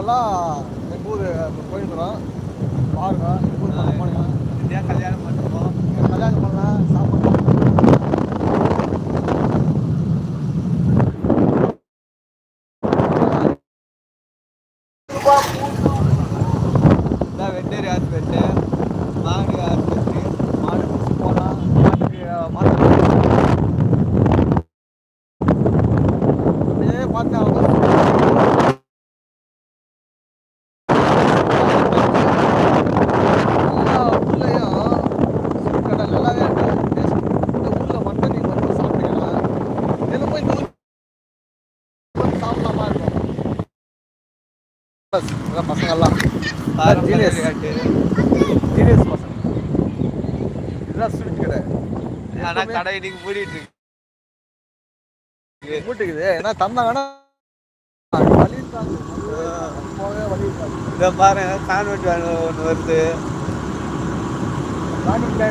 தலை இந்த ஊரெல்லாம் எங்கள் ஊர் போயிருக்கிறோம் பாருங்க எங்கள் ஊர் பக்கம் போனீங்க இந்தியா கல்யாணம் பண்ணுவோம் கல்யாணம் பண்ணலாம் சாப்பாடு இதான் வெட்டேரி ஹாஸ்பிட்டலு மாடி ஆஸ்பத்திரி மாடு பிடிச்சி போனால் மாட்டுக்கு மாட்டு அப்படியே பார்த்தேன் அவங்க எல்லா ஊர்லேயும் கடை நல்லாவே இருக்கு டேஸ்ட் இந்த ஊரில் மட்டும் நீங்கள் வந்து சாப்பிட்டீங்கன்னா தினமும் இந்த ஊர் வந்து சாப்பிடலாமா இருக்கும் பஸ் இதான் பசங்கள்லாம். விளையாட்டு ஜீனியஸ். பசங்க. இதுதான் ஸ்வீட் கடை. ஆனா கடை இன்னைக்கு மூடிட்டு இருக்கு. மூட்டுக்குது ஏன்னா தந்தாங்கன்னா இதை பாருங்க கான்வெண்ட் ஒன்று வருது. கான்வென்ட்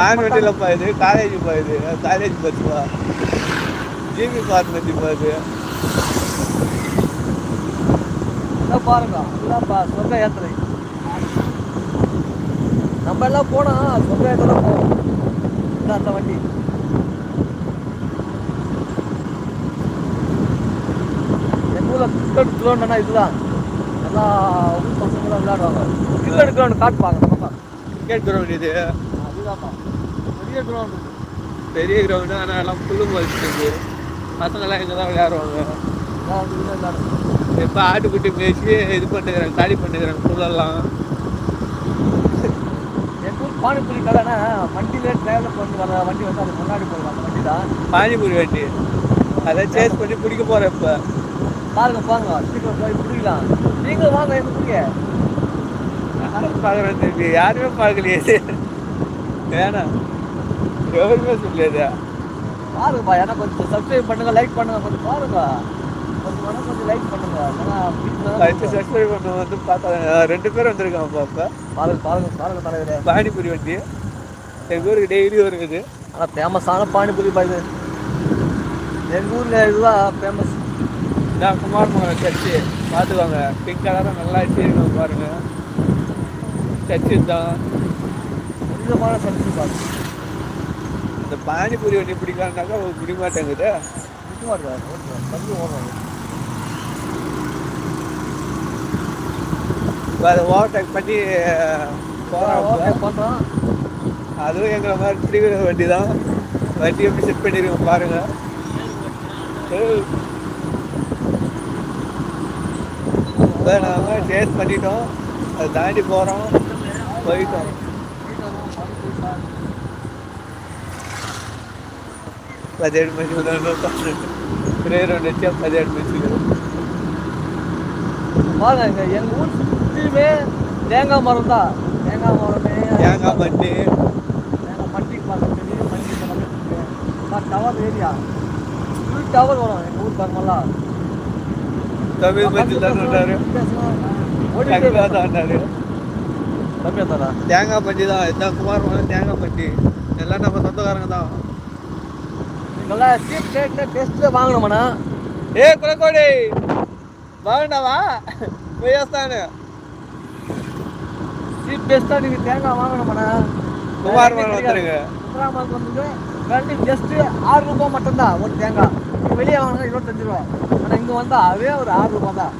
கான்வெண்ட்டில் போயுது காலேஜ் போயுது காலேஜ் பஸ்ஸுவா ஜிபி பார்மசி போகுது பாருங்க இதுதான் பா சொர்க்க யாத்திரை நம்ம எல்லாம் போனா சொர்க்க யாத்திரை போவோம். இந்த அந்த வண்டி. எங்க ஊர்ல கிரிக்கெட் கிரவுண்ட்னா இதுதான். எல்லா பசங்களும் விளையாடுவாங்க. கிரிக்கெட் கிரவுண்ட் காட்டுப்பாங்க நம்ம. கிரிக்கெட் கிரவுண்ட் இது? அதுதான்ப்பா. பெரிய கிரவுண்ட் பெரிய கிரவுண்டு ஆனால் எல்லாம் புல்லு வச்சுருக்கு பசங்கள்லாம் இங்கே தான் விளையாடுவாங்க விளையாடுவாங்க. இப்போ ஆட்டுக்குட்டி பேசி இது பண்ணுகிறாங்க காலி பண்ணுகிறாங்க புல்லெல்லாம் பானிபூரி கடைனா வண்டியிலே டிரைவர் கொண்டு வர வண்டி வந்து அதுக்கு முன்னாடி போடுவாங்க வண்டி தான் பானிபூரி வண்டி. அதை சேஸ் பண்ணி பிடிக்க போகிறேன் இப்போ. பாருங்க பாருங்க சீக்கிரம் போய் பிடிக்கலாம் நீங்களும் வாங்க எங்க ஊருக்கு. யாரும் பார்க்குறேன் திருப்பி யாருமே பார்க்கலையே. வேணாம். எவருமே சொல்லியது பாருங்கப்பா ஏன்னா கொஞ்சம் சப்ஸ்கிரைப் பண்ணுங்க லைக் பண்ணுங்க கொஞ்சம் பாருங்க பண்ணுங்க. வந்து பார்த்தா ரெண்டு பேர் வந்திருக்காங்க பாப்பா பாருங்க பாருங்க பாருங்க தலைவரே. பானிபூரி வண்டி. எங்கள் ஊருக்கு டெய்லி வருது ஆனால் ஃபேமஸான பானிபூரி பா இது. எங்க ஊர்ல இதுதான் ஃபேமஸ் இதான் குமார் மகன் சர்ச்சு. பார்த்துக்கோங்க. பிங்க் கலராக நல்லா வச்சிருக்கோம் பாருங்க. சர்ச்சு தான் புனிதமான சப்ஜி பாருங்க இந்த பானிபூரி வண்டி பிடிக்கலான்னாக்கா பிடிக்க மாட்டேங்குது இது வருது தம்பி ஓடுறாங்க அதை ஓவர்டேக் பண்ணி போகிறோம் ஓகே பண்ணுறோம் அதுவும் எங்களை மாதிரி பிடிக்கிற வண்டி தான் வண்டி எப்படி செட் பண்ணிருக்கோம் பாருங்க ஏய். இப்போ நாம டேஸ்ட் பண்ணிட்டோம் அதை தாண்டி போகிறோம் போயிட்டோம் పదిహేడు మంది ஒரே ரெண்டு வச்சா பதினேழு மனுஷங்க பாருங்க இங்க எங்க ஊர் சுற்றிலுமே தேங்காய் மரம் தான் தேங்காய் மரமே. தேங்காய் பட்டு தேங்காய் பட்டி பார்க்கறது பட்டி பார்க்கறது. Tower area. ஃபுல் டவர் வரும் எங்கள் ஊர் பக்கமெல்லாம். தமிழ் பற்றி தான் தேங்காய் பட்டி தான். இந்த குமார் தேங்காய் பட்டி எல்லாம் நம்ம சொந்தக்காரங்க தான். நல்லா சீப் ரேட்டில் டெஸ்ட்டில் வாங்கணுமாண்ணா? ஏ குலக்கோடி. வாங்கண்டாவா போய் வஸ்தானு சீப் டெஸ்ட்டாக நீங்கள் தேங்காய் வாங்கணுமாண்ணா? குமார் வந்துருங்க குமார் வந்து ரெண்டு ஜஸ்ட்டு ஆறு ரூபாய் மட்டும்தான் ஒரு தேங்காய். நீங்க வெளியே வாங்கினா இருபத்தஞ்சு ரூபா. ஆனால் இங்கே வந்தால் அதே ஒரு ஆறு ரூபாய் தான்.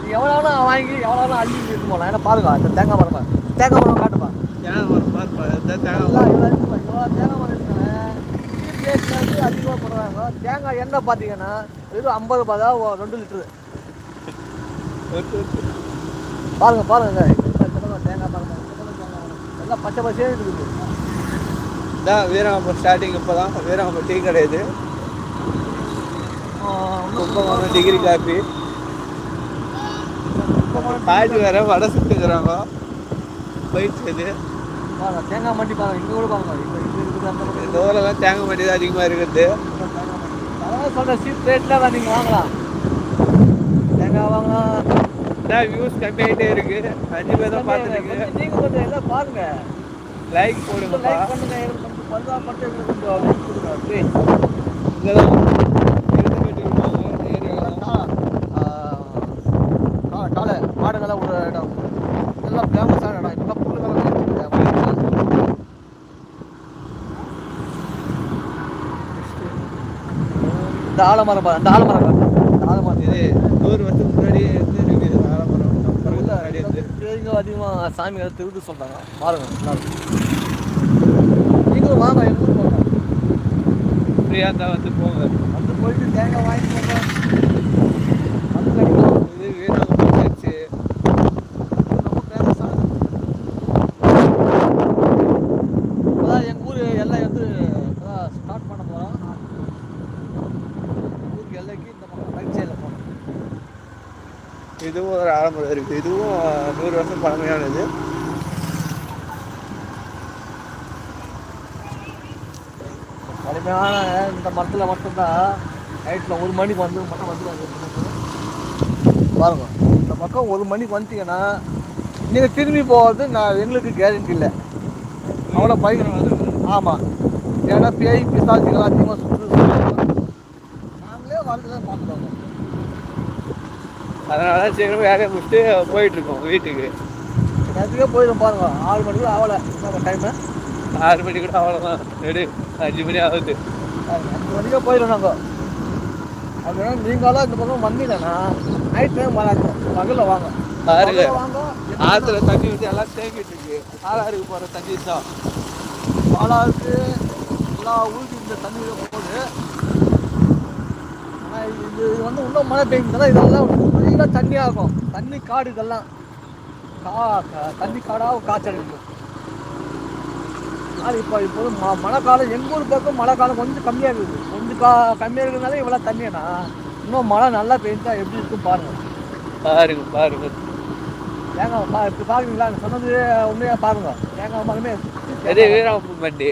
நீ எவ்வளோ வேணா வாங்கி எவ்வளோ வேணா அள்ளி இருக்கு போகலாம் ஏன்னா பாருங்க இந்த தேங்காய் மரம். தேங்காய் மரம் காட்டுப்பா தேங்காய் மரம் பாருப்பா தேங்காய் மரம் இவ்வளோ தேங்காய் மரம் இருக்குங்க அதிகமாக போடுறாங்க. தேங்காய் எண்ணெய் பார்த்தீங்கன்னா வெறும் ஐம்பது ரூபாய் தான் ரெண்டு லிட்டரு. பாருங்க பாருங்க எல்லாம் பச்சை பச்சையே இருக்குது இதான் வீரகாம்பம் ஸ்டார்டிங் இப்போ தான் வீரகாம்பம் டீ கிடையாது கும்பகோணம் டிகிரி காப்பி பாட்டு வேற வடை சுட்டுக்கிறாங்க. போயிடுச்சு இது தேங்காய் மண்டி பாருங்க இங்கே கூட பாருங்க இந்த ஊரெல்லாம் தேங்காய் மண்டி தான் அதிகமாக இருக்குது. தேங்காய் அதான் சொல்றேன் சீப் ரேட்டில் தான் வாங்கலாம். தேங்காய் வாங்கலாம் அதான் வியூஸ் கம்மியாயிட்டே இருக்கு. அஞ்சு பேர் தான் பார்த்துருக்கு நீங்க கொஞ்சம் எல்லாம் பாருங்க. லைக் போடுங்க லைக் பண்ணுங்க. நமக்கு பல்லா மட்டும் கொஞ்சம் கொடுங்க ப்ளீஸ் இதெல்லாம் காலை ஒரு இடம். எல்லாம் ஃபேமஸான இடம். இப்பெல்லாம் பொருளுங்கெல்லாம் இந்த ஆலமரம் அந்த ஆலமரம் ஆலமரம். இது நூறு வருஷத்துக்கு முன்னாடி நம்ம பிறகு இல்ல, முன்னாடி இருந்து பேய்ங்க அதிகமா சாமி அதை திருடு சொல்றாங்க பாருங்க. நீங்களும் வாங்க எங்க ஊருக்கு வாங்க. ஃப்ரீயாக இருந்தால் வந்து போங்க வந்து போயிட்டு தேங்காய் வாங்கிட்டு போங்க வந்து கிடைக்கும் இது வீரவங்க சர்ச்சு ரொம்ப ஃபேமஸ் ஆனது இப்போதான் எங்க ஊர் எல்லை வந்து ஸ்டார்ட் பண்ண போறோம் ஊருக்கு எல்லைக்கு இந்த பக்கம் ரைட் சைடில் போகணும் ஆலமரம் இருக்குது இதுவும் நூறு வருஷம் பழமையானது. கடுமையான இந்த மரத்தில் மட்டும்தான் நைட்டில் ஒரு மணிக்கு வந்து மட்டும் வந்துடுவாங்க பாருங்க இந்த பக்கம் ஒரு மணிக்கு வந்துட்டீங்கன்னா நீங்கள் திரும்பி போகிறது நான் எங்களுக்கு கேரண்டி இல்லை. அவ்வளோ பயங்கரம் ஆமாம் ஏன்னா பேய் பிசாசுகள் அதிகமாக சுற்று நாங்களே வாழ்க்கை தான் பார்த்துருவோம் அதனால சீக்கிரம் வேலையை முடிச்சுட்டு போயிட்டு இருக்கோம் வீட்டுக்கு. நேரத்துக்கே போயிடும் பாருங்க. ஆறு மணிக்கு ஆகலை. நம்ம டைமு ஆறு மணி கூட அவ்வளோதான் நெடு அஞ்சு மணி ஆகுது. அஞ்சு மணிக்கே போயிடும் நாங்கள் அப்படின்னா நீங்களும் இந்த பக்கம் வந்தீங்கன்னா நைட் டைம் வராங்க பகலில் வாங்க. வாங்க. ஆற்றுல தண்ணி வந்து எல்லாம் தேங்கிட்டு இருக்கு. ஆறாருக்கு போகிற தண்ணி தான். பாலாவுக்கு எல்லா ஊருக்கு இந்த தண்ணி போகுது. ஆனால் இது வந்து இன்னும் மழை பெய்யுதுன்னா இதெல்லாம் ஃபுல்லாக தண்ணியாக இருக்கும் தண்ணி காடு இதெல்லாம். கா தண்ணி காடாக காய்ச்சல் இருக்கும் ஆனால் இப்போ இப்போது ம மழை காலம் எங்கள் ஊர் பக்கம் மழை காலம் கொஞ்சம் கம்மியாக இருக்குது. கொஞ்சம் கா கம்மியாக இருக்கிறதுனால இவ்வளோ தண்ணினா இன்னும் மழை நல்லா பெய்ஞ்சா எப்படி இருக்கும் பாருங்கள் பாருங்க பாருங்க. தேங்காய் பா இப்போ பார்க்குறீங்களா சொன்னது உண்மையாக பாருங்க. தேங்காய் மரமே மண்டி. இது தேங்காய் மண்டி.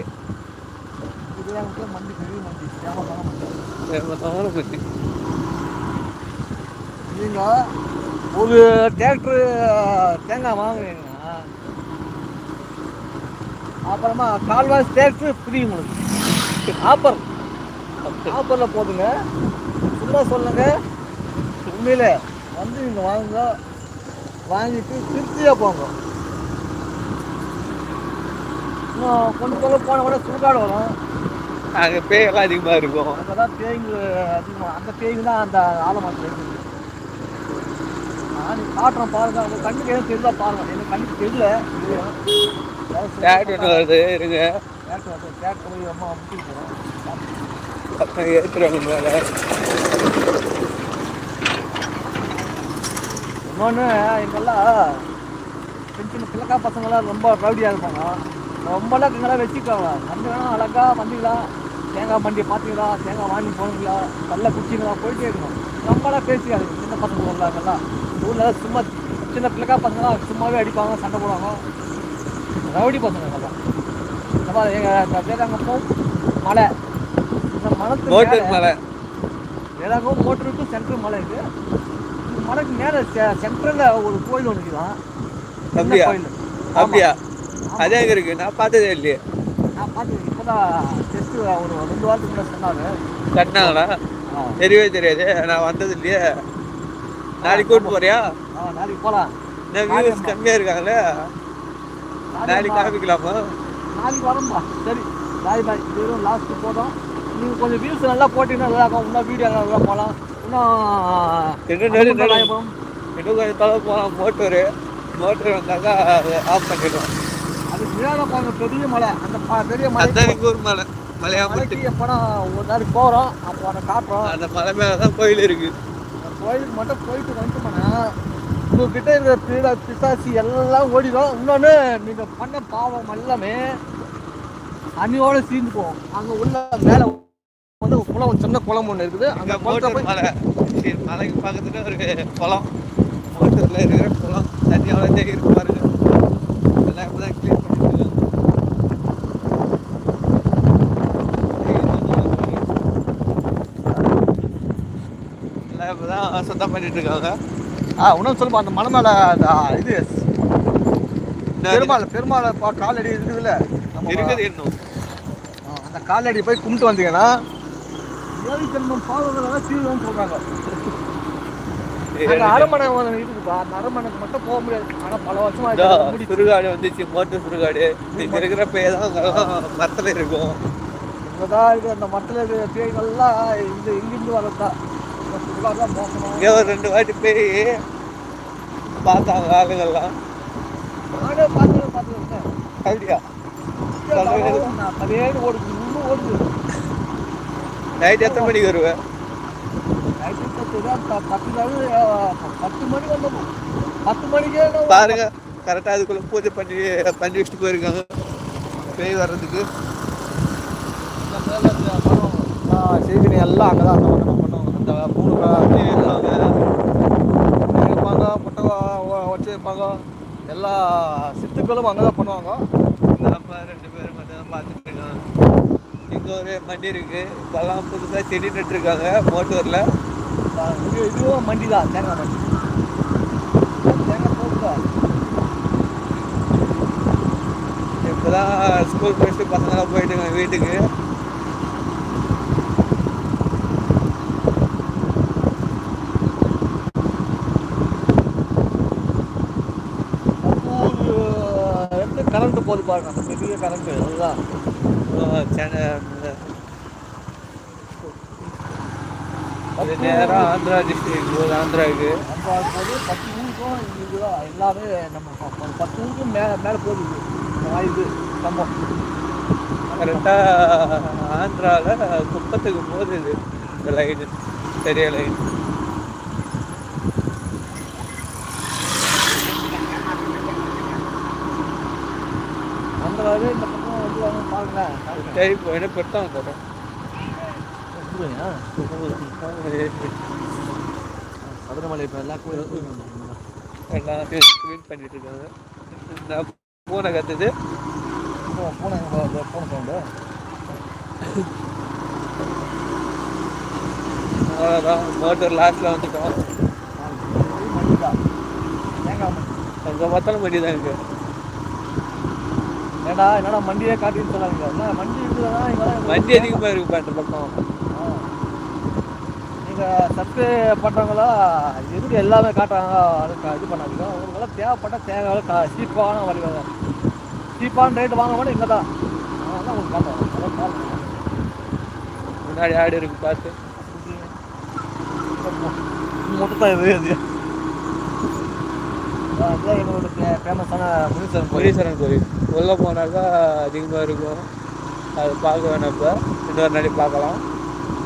பெரிய மண்டி. தேங்காய் மரம் மண்டி. ஏமாத்தாமலும் மண்டி நீங்க ஒரு டிராக்டர் தேங்காய் வாங்குறீங்கன்னா அப்புறமா கால்வாய் டிராக்டர் ஃப்ரீ உங்களுக்கு. ஆப்பர் ஆப்பரில் போதுங்க சும்மா சொல்லுங்க. உண்மையில வந்து இங்கே வாங்குங்க. வாங்கிட்டு திருப்தியாக போங்க. இன்னும் கொஞ்சம் தொலை போன கூட சுடுகாடு வரும். அங்கே பேயெல்லாம் அதிகமாக இருக்கும். அங்கே தான் பேய்ங்க அதிகமாக அந்த பேய்ங்க தான் அந்த ஆலமரத்தில் இருக்குது நான் காட்டுறேன் பாருங்க. உங்கள் கண்ணுக்கு எதுவும் பாருங்க. எனக்கு கண்ணுக்கு தெரியல. டேட் வருது. இருங்க. கேட்டு வந்து கேட்டு போய் அம்மா போகிறோம் அப்புறம் ஏற்றுறாங்க மேலே. இன்னொன்று இங்கெல்லாம் சின்ன சின்ன பிள்ளைக்கா பசங்களாம் ரொம்ப ரவுடியாக இருப்பாங்க. ரொம்பலாம் இங்கெல்லாம் வச்சுக்கோங்க. வந்து வேணா அழகா வந்தீங்களா தேங்காய் மண்டியை பார்த்தீங்களா தேங்காய் வாங்கி போனீங்களா? நல்லா குடிச்சிங்களா போயிட்டே இருக்கணும். ரொம்பலாம் பேசிக்காது சின்ன பசங்க உள்ளாங்கெல்லாம் ஊரில் சும்மா சின்ன பிள்ளைக்கா பசங்களாம் சும்மாவே அடிப்பாங்க சண்டை போடுவாங்க. ரவுடி பசங்க மாதிரி எங்கள் இந்த வேதாங்கப்பம் மலை. இந்த மனத்து மோட்டர் மலை வேதாங்கம் மோட்டருக்கு சென்ட்ரல் மலை இருக்கு. இந்த மலைக்கு மேலே சென்ட்ரலில் ஒரு கோயில் ஒன்று சின்ன அப்படியா? அப்படியா அதே எங்க இருக்கு? நான் பார்த்ததே இல்லையே. நான் பார்த்து இப்போ தான் ஜஸ்ட்டு ஒரு ரெண்டு வாரத்துக்கு முன்னாடி சொன்னாங்க கட்டினாங்களா தெரியவே தெரியாது. நான் வந்தது இல்லையே. நாளைக்கு கூட்டு போறியா? ஆ நாளைக்கு போகலாம் நான் வியூஸ் கம்மியா இருக்காங்களே? நாளைக்கு காமிக்கலாமா? நாளைக்கு வரோம்பா சரி. பாய் பாய் வெறும் லாஸ்ட்டு போதும். நீங்கள் கொஞ்சம் வியூஸ் நல்லா போட்டிங்கன்னா நல்லா இருக்கும். இன்னும் வீடியோ நல்லா போகலாம் இன்னும் இன்னும் கொஞ்சம் தொலை போகலாம் மோட்டரு. மோட்டர் வந்தாக்கா ஆஃப் பண்ணிடுவோம். அது மேலே பாருங்க பெரிய மலை. அந்த பெரிய மலை ஊர் மலை. மலையாமட்டி மலைக்கு எப்போனா ஒரு நாளைக்கு போகிறோம் அப்போ அதை காட்டுறோம். அந்த மலை மேலே தான் கோயில் இருக்கு. அந்த கோயிலுக்கு மட்டும் போயிட்டு வந்துட்டோம்னா உங்ககிட்ட இருக்கிற பீட பிசாசி எல்லாம் ஓடிடும். இன்னொன்று நீங்கள் பண்ண பாவம் எல்லாமே அன்னியோட சீர்ந்து போகும். அங்கே உள்ள மேலே வந்து குளம் சின்ன குளம் ஒன்று இருக்குது. அங்க மோட்டர் மலை. மலைக்கு பக்கத்துல ஒரு குளம். மோட்டர்ல இருக்கிற குளம் தண்ணி அவ்வளோ தேங்கி இருக்கு பாருங்க எல்லாம் இப்பதான் க்ளீன் பண்ணிட்டு இருக்காங்க. எல்லாம் இப்பதான் சுத்தம் பண்ணிட்டு இருக்காங்க. ஆ இன்னும் சொல்லுப்பா அந்த மலை மேலே இது பெருமாள் பெருமாள் பா காலடி இருக்குதுல்ல இருக்குது இன்னும் அந்த காலடி போய் கும்பிட்டு வந்தீங்கன்னா ஏழு ஜென்மம் பாவங்களெல்லாம் தீர்வுன்னு சொல்கிறாங்க இருக்குதுப்பா அந்த அரண்மனைக்கு மட்டும் போக முடியாது. ஆனால் பல வருஷமா இதோ இது மூடி சுடுகாடு வந்துச்சு மோட்டர் சுடுகாடு. இங்க இருக்கிற பேய் தான் மரத்துல இருக்கும். இங்கதான் இருக்கு அந்த மட்டில் இருக்கிற பேய்கள்லாம் இந்த இங்கிருந்து வரதா தான் மோசமாக இங்கே ஒரு ரெண்டு வாட்டி போய் பார்த்தாங்க ஆளுங்கள்லாம் அப்படியா? நைட் எத்தனை மணிக்கு வருவேன் பாருங்க கரெக்டாக அதுக்குள்ள பூஜை பண்ணி பண்ணி வச்சுட்டு போயிருக்காங்க. பேய் வர்றதுக்கு. செய்தினி எல்லாம் அங்கே தான் இந்த மூணு அப்படி இருக்காங்க. இருப்பாங்க முட்டை வச்சு இருப்பாங்க எல்லா சித்துக்களும் அங்கே தான் பண்ணுவாங்க. இந்த அப்பா ரெண்டு பேரும் மட்டும் இருக்காங்க இங்கே ஒரு மண்டி இருக்கு. இப்போல்லாம் புதுசாக செடி நட்டுருக்காங்க மோட்டூரில். இது இதுவும் மண்டி தான் தேங்காய் மண்டி. தேங்காய் போகுதா இப்போ தான் ஸ்கூல் போயிட்டு பசங்களாம் போயிட்டுங்க வீட்டுக்கு. கரண்ட் போகுது பாருங்க அந்த பெரிய கரண்ட். அதுதான். அது நேரம் ஆந்திரா டிஸ்ட்ரிக்ட் போகுது ஆந்திராவுக்கு. நம்ம போது பத்து ஊருக்கும் இதுதான் எல்லாமே நம்ம ஒரு பத்து ஊருக்கும் மேலே மேலே போகுது இது. இது சம்பவம் கரெக்டாக ஆந்திராவில் குப்பத்துக்கு போகுது இந்த லைன் சரியா லைன் மாதிரி இந்த பக்கம் வந்து வாங்க பாருங்களேன் சரி போயிட்டு பெருத்தான் போகிறோம் சபரிமலை இப்போ எல்லா கோயிலும் எல்லாம் பண்ணிட்டு இருக்காங்க. இந்த பூனை கத்துது. பூனை பூனை சவுண்டு? அவ்வளோதான் மோட்டர் லாஸ்ட்டில் வந்துட்டோம். மண்டி மண்டி அங்கே பார்த்தாலும் மணி தான் இருக்கு ஏடா என்னடா மண்டியே காட்டின்னு என்ன மண்டி இருக்குதா இங்கெல்லாம் வண்டி அதிகமாக இருக்குப்பா இந்த பக்கம். நீங்கள் சத்து பண்ணுறவங்களா எதுக்கு எல்லாமே காட்டுறாங்க அதுக்கு இது பண்ணாதீங்க. உங்களுக்கெல்லாம் தேவைப்பட்ட கா சீப்பான வழிகள் சீப்பான ரேட்டு வாங்க மாட்டேன் இங்கே தான் அதெல்லாம் உங்களுக்கு காட்டுறோம் அதான் பாருங்க முன்னாடி ஆடு இருக்கு பார்த்து. மொத்தம் இது. எங்களோட ஃபேமஸான முனீஸ்வரன் முனீஸ்வரன் கோயில் உள்ளே போனாக்கா அதிகமாக இருக்கும். அது பார்க்க வேணாம் இப்போ. இன்னொரு நாளைக்கு பார்க்கலாம்.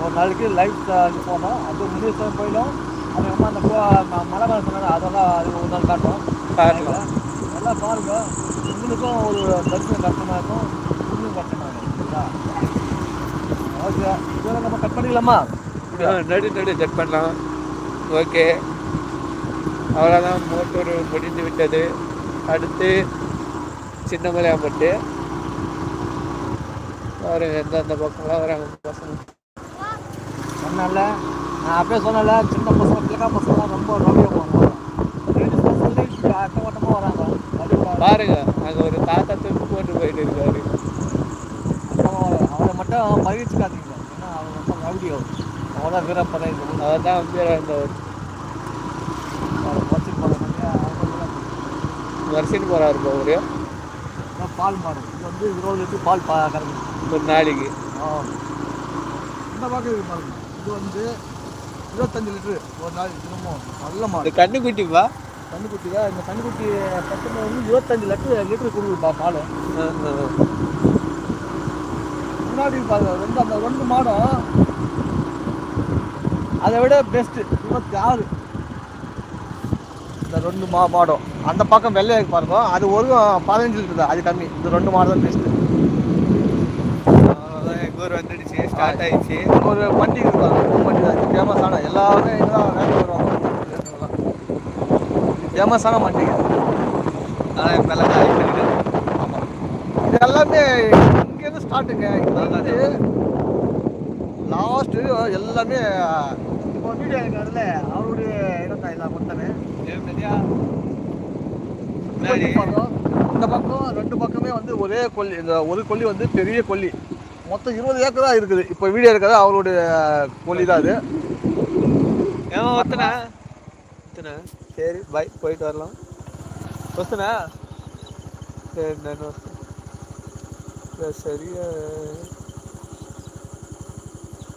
ஒரு நாளைக்கு லைஃப் போனோம் அது முனீஸ்வரன் கோயிலும் அதுக்கப்புறமா அந்த கோ மலை மேலே சொன்னாங்க அதெல்லாம் அது ஒரு நாள் காட்டுறோம் பார்க்கலாம் எல்லாம் பாருங்க. உங்களுக்கும் ஒரு தரிசனம் கஷ்டமாக இருக்கும். உங்களுக்கும் கஷ்டமாக இருக்கும். சரிங்களா? ஓகே. இதெல்லாம் நம்ம கட் பண்ணிக்கலாமா? நடு நடு செட் பண்ணலாம். ஓகே. அவ்வளோதான் மோட்டர் முடிந்து விட்டது. அடுத்து சின்னமலையாம்பட்டு. பாருங்க எந்தெந்த பக்கம்லாம் வராங்க பசங்க? சொன்னால நான் அப்பயே சொன்னல சின்ன பசங்க பிள்ளைக்கா பசங்களாம் ரொம்ப பசங்க அட்டவட்டமாக வராங்க. பாருங்க அங்கே ஒரு தாத்தா துண்டு போட்டு போயிட்டு இருக்காரு. அவரை மட்டும் பகிர்ச்சிக்காதீங்க ஏன்னா அவர் ரொம்ப ரவுடி அவர் தான் வீரப்பதை அவர் தான் அம்பியராக வருஷம் போகிறாரு இப்போ அவரு? பால் மாடு. இது வந்து இருபது லிட்டர் பால் பா கறக்குது. ஒரு நாளைக்கு. ஆ. இந்த பக்கம் பாருங்க. இது வந்து இருபத்தஞ்சு லிட்டரு ஒரு நாள் தினமும். நல்ல மாடு. கண்ணுக்குட்டிப்பா கண்ணுக்குட்டி தான். இந்த கண்ணுக்குட்டி பத்து வந்து இருபத்தஞ்சு லிட்டரு லிட்டரு கொடுக்குதுப்பா பால். முன்னாடி பாருங்க ரெண்டு அந்த ரெண்டு மாடும் அதை விட பெஸ்ட்டு இருபத்தி ஆறு இந்த ரெண்டு மா மாடும். அந்த பக்கம் இருக்கு பாருங்க. அது ஒரு பதினஞ்சு லிட்டர் தான். அது கம்மி. இந்த ரெண்டு மாடு தான் பெஸ்ட்டு வந்துடுச்சு. ஸ்டார்ட் ஆயிடுச்சு. ஒரு வண்டி வண்டி தான். ஃபேமஸான எல்லாருமே தான் வேலைக்கு வருவாங்க. ஃபேமஸான ஆனால் இப்போ எல்லாம் ஆமாம் இது எல்லாமே இங்கேருந்து ஸ்டார்ட்டுங்க வந்து லாஸ்ட்டு எல்லாமே இப்போ வீடியோ இருக்காருல்ல அவருடைய சுத்தி பக்கம், இந்த பக்கம் ரெண்டு பக்கமே வந்து ஒரே கொல்லி இந்த ஒரு கொல்லி வந்து பெரிய கொல்லி மொத்தம் இருபது ஏக்கர் தான் இருக்குது இப்போ வீடியோ இருக்கிறது அவருடைய கொல்லி தான் அது ஏமா ஒத்தனா ஒத்தனா சரி பாய் போயிட்டு வரலாம் ஒத்தனா சரி நான் சரியா